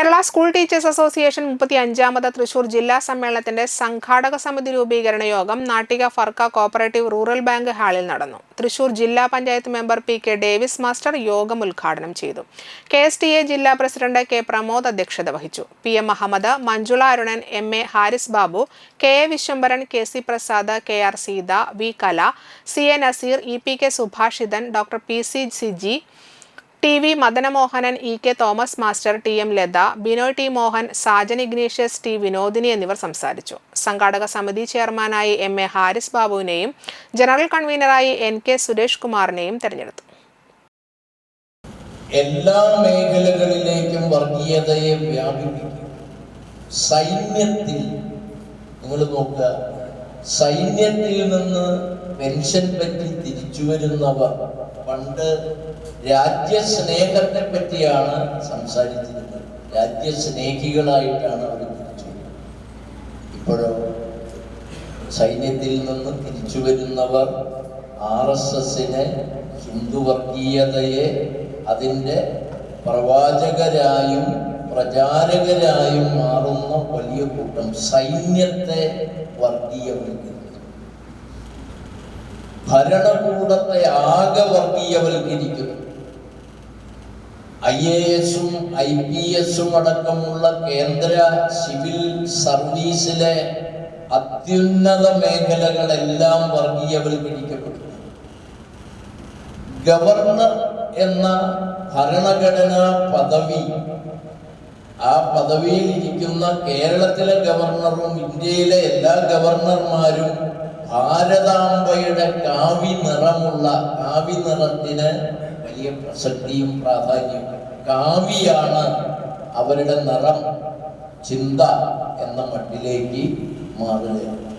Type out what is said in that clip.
Kerala school teachers association മുപ്പത്തി അഞ്ചാമത് തൃശൂർ ജില്ലാ സമ്മേളനത്തിന്റെ സംഘാടക സമിതി രൂപീകരണ യോഗം Nattika Firka cooperative rural bank ഹാളിൽ നടന്നു. തൃശൂർ ജില്ലാ panchayat member P K Davis master യോഗം ഉദ്ഘാടനം ചെയ്തു. കെ എസ് ടി എ ജില്ലാ പ്രസിഡന്റ് കെ പ്രമോദ് അധ്യക്ഷത വഹിച്ചു. P M Ahammad Manjula Arunan M A Haris Babu K A Vishwambharan K C Prasad K R Seetha V Kala C A Naseer E P K Subhashithan doctor P C Siji T V Madanamohanan E K Thomas master T M Latha Binoy T Mohan Sajan Ignatius T Vinodini എന്നിവർ സംസാരിച്ചു. സംഘാടക സമിതി ചെയർമാനായി M A Haris ബാബുവിനെയും general കൺവീനറായി N K Suresh കുമാറിനെയും തെരഞ്ഞെടുത്തു. എല്ലാ മേഖലകളിലേക്കും വർഗീയതയെ വ്യാപിപ്പിക്കും. സൈന്യത്തിൽ നിങ്ങൾ നോക്കുക സൈന്യത്തിൽ നിന്ന് പെൻഷൻ പറ്റി തിരിച്ചു വരുന്നവർ. പണ്ട് രാജ്യസ്നേഹത്തെ പറ്റിയാണ് സംസാരിച്ചിരുന്നത്. രാജ്യസ്നേഹികളായിട്ടാണ് അവർ തിരിച്ചു ഇപ്പോഴോ സൈന്യത്തിൽ നിന്ന് തിരിച്ചു വരുന്നവർ ആർ എസ് എസിനെ ഹിന്ദു വർഗീയതയെ അതിന്റെ പ്രവാചകരായും പ്രചാരകരായും മാറുന്ന വലിയ കൂട്ടം സൈന്യത്തെ വർഗീയവൽക്കരിക്കുന്നു. ഭരണകൂടത്തെ ആകെ വർഗീയവൽക്കരിക്കുന്നു. ഐ എ എസും ഐ പി എസും അടക്കമുള്ള കേന്ദ്ര സിവിൽ സർവീസിലെ അത്യുന്നത മേഖലകളെല്ലാം വർഗീയവൽക്കരിക്കപ്പെട്ടു. ഗവർണർ എന്ന ഭരണഘടനാ പദവി ആ പദവിയിൽ ഇരിക്കുന്ന കേരളത്തിലെ ഗവർണറും ഇന്ത്യയിലെ എല്ലാ ഗവർണർമാരും ഭാരതാംബയുടെ കാവി നിറമുള്ള കാവി നിറത്തിന് വലിയ പ്രസക്തിയും പ്രാധാന്യവും. കാവിയാണ് അവരുടെ നിറം ചിന്ത എന്ന മട്ടിലേക്ക് മാറുകയാണ്.